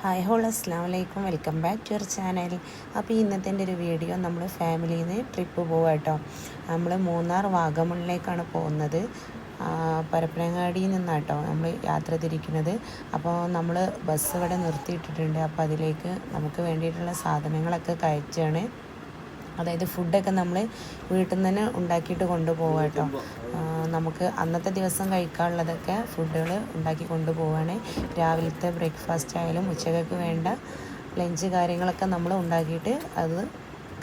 Hi ഹോൾ അസ്സാം വലൈക്കും welcome back to your channel. അപ്പോൾ ഇന്നത്തെ ഒരു വീഡിയോ നമ്മൾ ഫാമിലിയിൽ നിന്ന് ട്രിപ്പ് പോകാം കേട്ടോ നമ്മൾ മൂന്നാർ വാഗമണിലേക്കാണ് പോകുന്നത്. പരപ്പനങ്ങാടിയിൽ നിന്നാട്ടോ നമ്മൾ യാത്ര തിരിക്കുന്നത്. അപ്പോൾ നമ്മൾ ബസ് ഇവിടെ നിർത്തിയിട്ടിട്ടുണ്ട്. അപ്പോൾ അതിലേക്ക് നമുക്ക് വേണ്ടിയിട്ടുള്ള സാധനങ്ങളൊക്കെ കയറ്റാണ്. അതായത് ഫുഡൊക്കെ നമ്മൾ വീട്ടിൽ നിന്ന് തന്നെ ഉണ്ടാക്കിയിട്ട് കൊണ്ടുപോകാം കേട്ടോ നമുക്ക് അന്നത്തെ ദിവസം കഴിക്കാനുള്ളതൊക്കെ ഫുഡുകൾ ഉണ്ടാക്കി കൊണ്ടുപോവാണ്. രാവിലത്തെ ബ്രേക്ക്ഫാസ്റ്റ് ആയാലും ഉച്ചകൾക്ക് വേണ്ട ലഞ്ച് കാര്യങ്ങളൊക്കെ നമ്മൾ ഉണ്ടാക്കിയിട്ട് അത്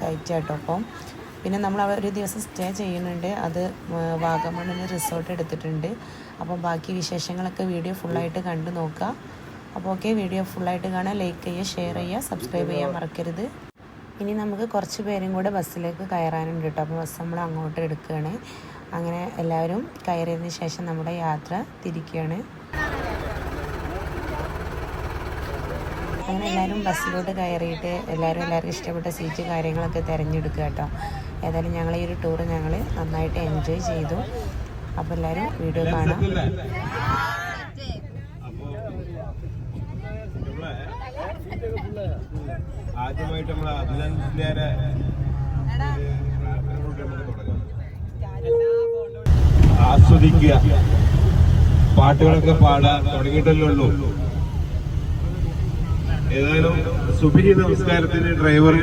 കഴിക്കാം കേട്ടോ അപ്പം പിന്നെ നമ്മൾ ഒരു ദിവസം സ്റ്റേ ചെയ്യുന്നുണ്ട്. അത് വാഗമണ്ണിന് റിസോർട്ട് എടുത്തിട്ടുണ്ട്. അപ്പോൾ ബാക്കി വിശേഷങ്ങളൊക്കെ വീഡിയോ ഫുള്ളായിട്ട് കണ്ടു നോക്കുക. അപ്പോൾ ഓക്കെ വീഡിയോ ഫുള്ളായിട്ട് കാണാൻ ലൈക്ക് ചെയ്യുക ഷെയർ ചെയ്യുക സബ്സ്ക്രൈബ് ചെയ്യാൻ മറക്കരുത്. ഇനി നമുക്ക് കുറച്ച് പേരും കൂടെ ബസ്സിലേക്ക് കയറാനുണ്ട് കേട്ടോ അപ്പോൾ ബസ് നമ്മൾ അങ്ങോട്ട് എടുക്കുകയാണ് അങ്ങനെ എല്ലാവരും കയറിയതിന് ശേഷം നമ്മുടെ യാത്ര തിരിക്കുകയാണ് അങ്ങനെ എല്ലാവരും ബസ്സിലോട്ട് കയറിയിട്ട് എല്ലാവരും എല്ലാവർക്കും ഇഷ്ടപ്പെട്ട സീറ്റ് കാര്യങ്ങളൊക്കെ തിരഞ്ഞെടുക്കുക കേട്ടോ ഏതായാലും ഞങ്ങൾ ഈ ഒരു ടൂർ ഞങ്ങൾ നന്നായിട്ട് എൻജോയ് ചെയ്തു. അപ്പോൾ എല്ലാവരും വീഡിയോ കാണാം. ആദ്യമായിട്ട് നമ്മൾ അഭിനന്ദനെ ആസ്വദിക്കുക. പാട്ടുകളൊക്കെ പാടാൻ തുടങ്ങിയിട്ടല്ലേ ഉള്ളൂ. ഏതായാലും സുബിഹി നമസ്കാരത്തിന് ഡ്രൈവർ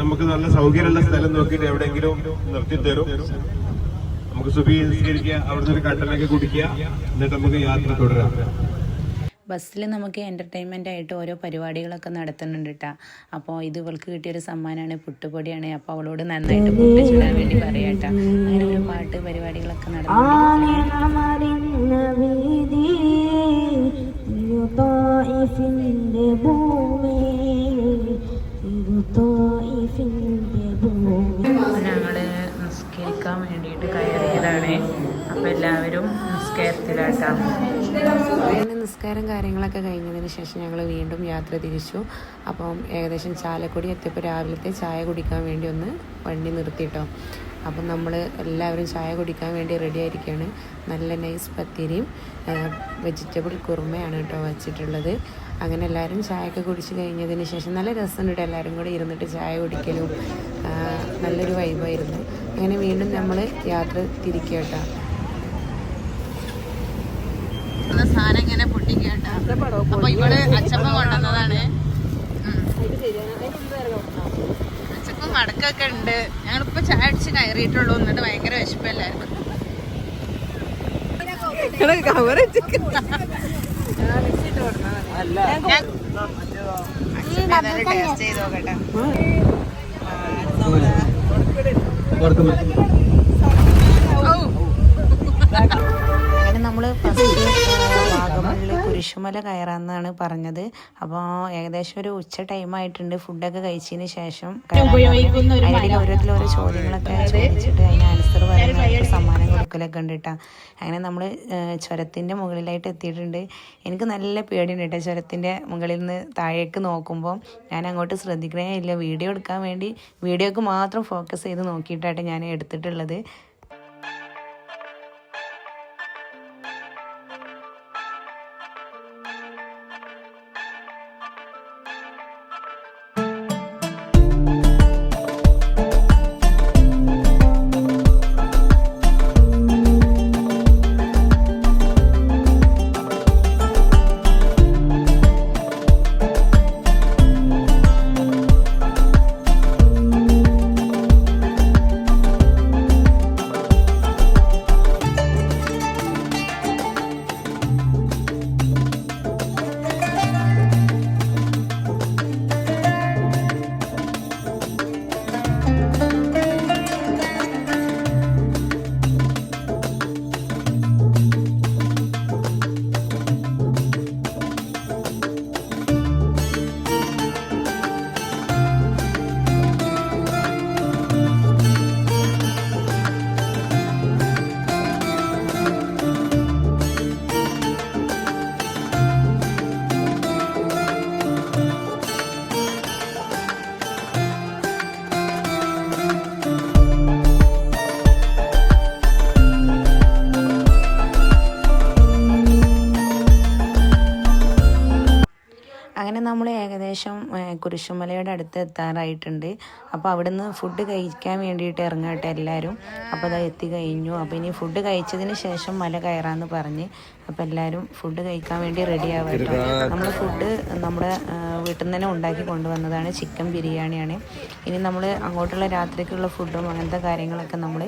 നമുക്ക് നല്ല സൗകര്യമുള്ള സ്ഥലം നോക്കിയിട്ട് എവിടെയെങ്കിലും നിർത്തി തരും നമുക്ക് സുബി നിസ്കരിക്കുക അവിടുന്ന് ഒരു കട്ടനൊക്കെ കുടിക്കുക. എന്നിട്ട് നമുക്ക് യാത്ര തുടരാം. ബസ്സിൽ നമുക്ക് എന്റർടൈൻമെന്റ് ആയിട്ട് ഓരോ പരിപാടികളൊക്കെ നടത്തുന്നുണ്ട് കേട്ടോ അപ്പോൾ ഇത് ഇവൾക്ക് കിട്ടിയൊരു സമ്മാനമാണ് പുട്ടുപൊടിയാണ്. അപ്പോൾ അവളോട് നന്നായിട്ട് പുട്ട് ചൂടാൻ വേണ്ടി പറയാട്ടോ. അങ്ങനെ ഒരു പാട്ട് പരിപാടികളൊക്കെ നടന്നു ഞങ്ങൾ നിസ്കരിക്കാൻ വേണ്ടിയിട്ട് കയറിയതാണ്. അപ്പം എല്ലാവരും നിസ്കാരത്തിലാട്ടാം. അങ്ങനെ നിസ്കാരം കാര്യങ്ങളൊക്കെ കഴിഞ്ഞതിന് ശേഷം ഞങ്ങൾ വീണ്ടും യാത്ര തിരിച്ചു. അപ്പം ഏകദേശം ചാലക്കുടി എത്തിയപ്പോൾ രാവിലത്തെ ചായ കുടിക്കാൻ വേണ്ടി ഒന്ന് വണ്ടി നിർത്തിയിട്ടോ അപ്പം നമ്മൾ എല്ലാവരും ചായ കുടിക്കാൻ വേണ്ടി റെഡി ആയിരിക്കുകയാണ്. നല്ല നൈസ് പത്തിരിയും വെജിറ്റബിൾ കുറുമയാണ് കേട്ടോ വച്ചിട്ടുള്ളത്. അങ്ങനെ എല്ലാവരും ചായയൊക്കെ കുടിച്ച് കഴിഞ്ഞതിന് ശേഷം നല്ല രസമുണ്ട് എല്ലാവരും കൂടി ഇരുന്നിട്ട് ചായ കുടിക്കലും നല്ലൊരു വൈബായിരുന്നു അങ്ങനെ വീണ്ടും നമ്മൾ യാത്ര തിരിക്കട്ട കേട്ടോ. സാധനം ഇങ്ങനെ പൊട്ടിക്കട്ടോ അപ്പൊ ഇവൾ അച്ചപ്പ കൊണ്ടുവന്നതാണ്. അച്ചപ്പം മടക്കൊക്കെ ഉണ്ട്. ഞങ്ങളിപ്പോ ചായ അടിച്ച് കയറിയിട്ടുള്ളൂ. എന്നിട്ട് ഭയങ്കര വിശപ്പല്ലായിരുന്നു. ടേസ്റ്റ് ചെയ്ത് നോക്കട്ടെ. അങ്ങനെ നമ്മൾ ഫസ്റ്റ് കുരിശുമല കയറാമെന്നാണ് പറഞ്ഞത്. അപ്പോൾ ഏകദേശം ഒരു ഉച്ച ടൈം ആയിട്ടുണ്ട്. ഫുഡൊക്കെ കഴിച്ചതിന് ശേഷം ഓരോ ചോദ്യങ്ങളൊക്കെ ചോദിച്ചിട്ട് അതിന് ആൻസർ പറയുന്ന സമ്മാനം കൊടുക്കലൊക്കെ ഉണ്ട് കേട്ടോ അങ്ങനെ നമ്മൾ ചുരത്തിന്റെ മുകളിലായിട്ട് എത്തിയിട്ടുണ്ട്. എനിക്ക് നല്ല പേടിയുണ്ട് കേട്ടോ ചുരത്തിന്റെ മുകളിൽ നിന്ന് താഴേക്ക് നോക്കുമ്പോൾ ഞാൻ അങ്ങോട്ട് ശ്രദ്ധിക്കണേ ഇല്ല. വീഡിയോ എടുക്കാൻ വേണ്ടി വീഡിയോക്ക് മാത്രം ഫോക്കസ് ചെയ്ത് നോക്കിയിട്ടായിട്ട് ഞാൻ എടുത്തിട്ടുള്ളത്. കുരിശുമലയുടെ അടുത്ത് എത്താറായിട്ടുണ്ട്. അപ്പോൾ അവിടുന്ന് ഫുഡ് കഴിക്കാൻ വേണ്ടിയിട്ട് ഇറങ്ങട്ടെ എല്ലാവരും അപ്പോൾ അത് എത്തി കഴിഞ്ഞു. അപ്പോൾ ഇനി ഫുഡ് കഴിച്ചതിന് ശേഷം മല കയറാമെന്ന് പറഞ്ഞ്. അപ്പോൾ എല്ലാവരും ഫുഡ് കഴിക്കാൻ വേണ്ടി റെഡി ആവാട്ടോ. നമ്മൾ ഫുഡ് നമ്മുടെ വീട്ടിൽ നിന്ന് തന്നെ ഉണ്ടാക്കി കൊണ്ടുവന്നതാണ്. ചിക്കൻ ബിരിയാണിയാണ്. ഇനി നമ്മൾ അങ്ങോട്ടുള്ള രാത്രിക്കുള്ള ഫുഡും അങ്ങനത്തെ കാര്യങ്ങളൊക്കെ നമ്മൾ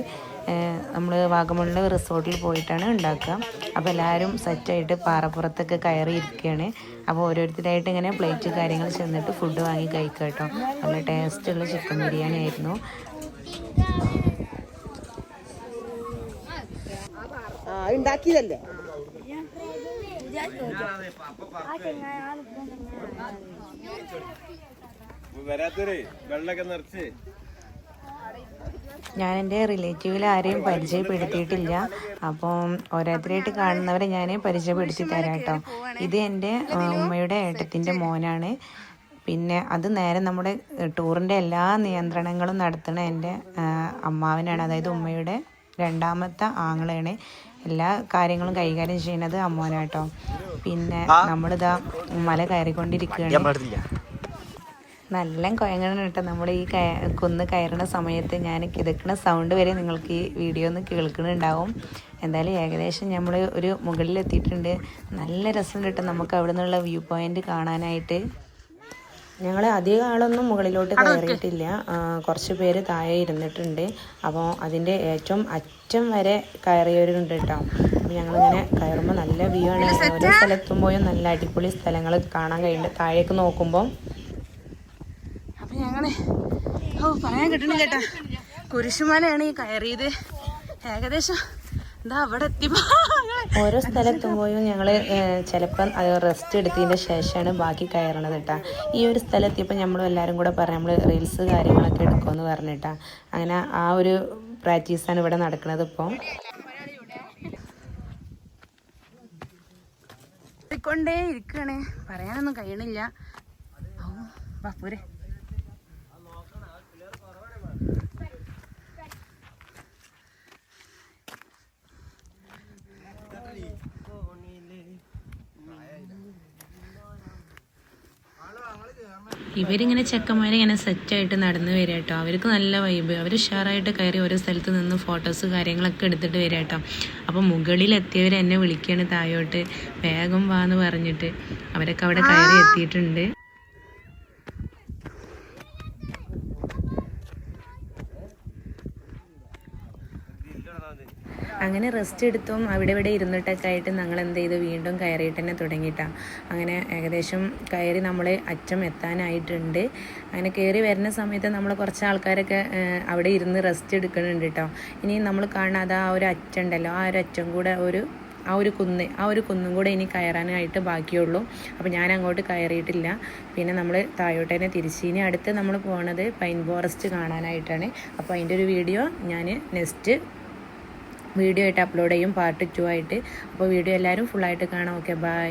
നമ്മൾ വാഗമണിലെ റിസോർട്ടിൽ പോയിട്ടാണ് ഉണ്ടാക്കുക. അപ്പോൾ എല്ലാവരും സെറ്റായിട്ട് പാറപ്പുറത്തൊക്കെ കയറി ഇരിക്കുകയാണ് അപ്പോൾ ഓരോരുത്തരായിട്ട് ഇങ്ങനെ പ്ലേറ്റ് കാര്യങ്ങൾ ചെന്നിട്ട് ഫുഡ് വാങ്ങി കഴിക്കുക കേട്ടോ. നല്ല ടേസ്റ്റുള്ള ചിക്കൻ ബിരിയാണി ആയിരുന്നു. ഉണ്ടാക്കിയതല്ലേ വരാത്തൊരു വെള്ളമൊക്കെ നിറച്ച്. ഞാൻ എന്റെ റിലേറ്റീവിൽ ആരെയും പരിചയപ്പെടുത്തിയിട്ടില്ല. അപ്പം ഓരോരുത്തരായിട്ട് കാണുന്നവരെ ഞാൻ പരിചയപ്പെടുത്തി തരാം കേട്ടോ. ഇത് എന്റെ ഉമ്മയുടെ ഏട്ടത്തിന്റെ മോനാണ്. പിന്നെ അത് നേരെ നമ്മുടെ ടൂറിന്റെ എല്ലാ നിയന്ത്രണങ്ങളും നടത്തുന്ന എന്റെ അമ്മാവനാണ്. അതായത് ഉമ്മയുടെ രണ്ടാമത്തെ ആങ്ങളാണ് എല്ലാ കാര്യങ്ങളും കൈകാര്യം ചെയ്യുന്നത് അമ്മോനാട്ടോ പിന്നെ നമ്മളിതാ മല കയറിക്കൊണ്ടിരിക്കുകയാണ്. നല്ല കുഴങ്ങണം കേട്ടോ. നമ്മൾ ഈ കുന്ന് കയറുന്ന സമയത്ത് ഞാൻ കിതക്കുന്ന സൗണ്ട് വരെ നിങ്ങൾക്ക് ഈ വീഡിയോ ഒന്ന് കേൾക്കുന്നുണ്ടാവും എന്തായാലും ഏകദേശം നമ്മൾ ഒരു മുകളിലെത്തിയിട്ടുണ്ട്. നല്ല രസം കേട്ടോ നമുക്ക് അവിടെ നിന്നുള്ള വ്യൂ പോയിന്റ് കാണാനായിട്ട്. ഞങ്ങൾ അധികം ആളൊന്നും മുകളിലോട്ട് കയറിയിട്ടില്ല. കുറച്ച് പേര് താഴെ ഇരുന്നിട്ടുണ്ട്. അപ്പോൾ അതിന്റെ ഏറ്റവും അറ്റം വരെ കയറിയവരുണ്ട് കേട്ടോ. അപ്പോൾ ഞങ്ങളിങ്ങനെ കയറുമ്പോൾ നല്ല വ്യൂ ആണ്. ഓരോ സ്ഥലത്തുമ്പോഴും നല്ല അടിപൊളി സ്ഥലങ്ങൾ കാണാൻ കഴിയുന്നുണ്ട്. താഴേക്ക് നോക്കുമ്പോൾ ഞങ്ങൾ ഓ പറയാൻ കിട്ടണ കേട്ടാ. കുരിശുമലയാണ് ഈ കയറിയത്. ഏകദേശം എന്താ അവിടെ എത്തിപ്പോ ഓരോ സ്ഥലത്തുമ്പോഴും ഞങ്ങൾ ചിലപ്പം അത് റെസ്റ്റ് എടുത്തതിന്റെ ശേഷമാണ് ബാക്കി കയറണത് കേട്ടാ. ഈ ഒരു സ്ഥലത്തിയപ്പോൾ നമ്മൾ എല്ലാവരും കൂടെ പറയാം നമ്മൾ റീൽസ് കാര്യങ്ങളൊക്കെ എടുക്കുമെന്ന് പറഞ്ഞിട്ടാ അങ്ങനെ ആ ഒരു പ്രാക്ടീസാണ് ഇവിടെ നടക്കുന്നത് ഇപ്പോൾ കൊണ്ടേ ഇരിക്കണേ. പറയാനൊന്നും കഴിയണില്ല. പോരെ. ഇവരിങ്ങനെ ചെക്കന്മാരിങ്ങനെ സെറ്റായിട്ട് നടന്നു വരിക കേട്ടോ. അവർക്ക് നല്ല വൈബ് അവർ ഉഷാറായിട്ട് കയറി ഓരോ സ്ഥലത്ത് നിന്ന് ഫോട്ടോസ് കാര്യങ്ങളൊക്കെ എടുത്തിട്ട് വരിക കേട്ടോ. അപ്പോൾ മുകളിലെത്തിയവർ എന്നെ വിളിക്കുകയാണ് താഴോട്ട് വേഗം വാന്ന് പറഞ്ഞിട്ട് അവരൊക്കെ അവിടെ കയറി എത്തിയിട്ടുണ്ട്. അങ്ങനെ റെസ്റ്റ് എടുത്തും അവിടെ ഇവിടെ ഇരുന്നിട്ടൊക്കെ ആയിട്ട് ഞങ്ങൾ എന്ത് ചെയ്തു? വീണ്ടും കയറിയിട്ട് തന്നെ തുടങ്ങിയിട്ടാണ് അങ്ങനെ ഏകദേശം കയറി നമ്മൾ അറ്റം എത്താനായിട്ടുണ്ട്. അങ്ങനെ കയറി വരുന്ന സമയത്ത് നമ്മൾ കുറച്ച് ആൾക്കാരൊക്കെ അവിടെ ഇരുന്ന് റെസ്റ്റ് എടുക്കുന്നുണ്ട് കേട്ടോ ഇനി നമ്മൾ കാണാതെ ആ ഒരു അറ്റം ഉണ്ടല്ലോ. ആ ഒരു അറ്റം കൂടെ ഒരു ആ ഒരു കുന്ന് ആ ഒരു കുന്നും കൂടെ ഇനി കയറാനായിട്ട് ബാക്കിയുള്ളൂ. അപ്പോൾ ഞാൻ അങ്ങോട്ട് കയറിയിട്ടില്ല. പിന്നെ നമ്മൾ താഴോട്ട് തന്നെ തിരിച്ച്. ഇനി അടുത്ത് നമ്മൾ പോണത് പൈൻ ഫോറസ്റ്റ് കാണാനായിട്ടാണ്. അപ്പോൾ അതിന്റെ ഒരു വീഡിയോ ഞാൻ നെക്സ്റ്റ് വീഡിയോ ആയിട്ട് അപ്ലോഡ് ചെയ്യും പാർട്ട് ടു ആയിട്ട്. അപ്പോൾ വീഡിയോ എല്ലാവരും ഫുള്ളായിട്ട് കാണാം. Okay bye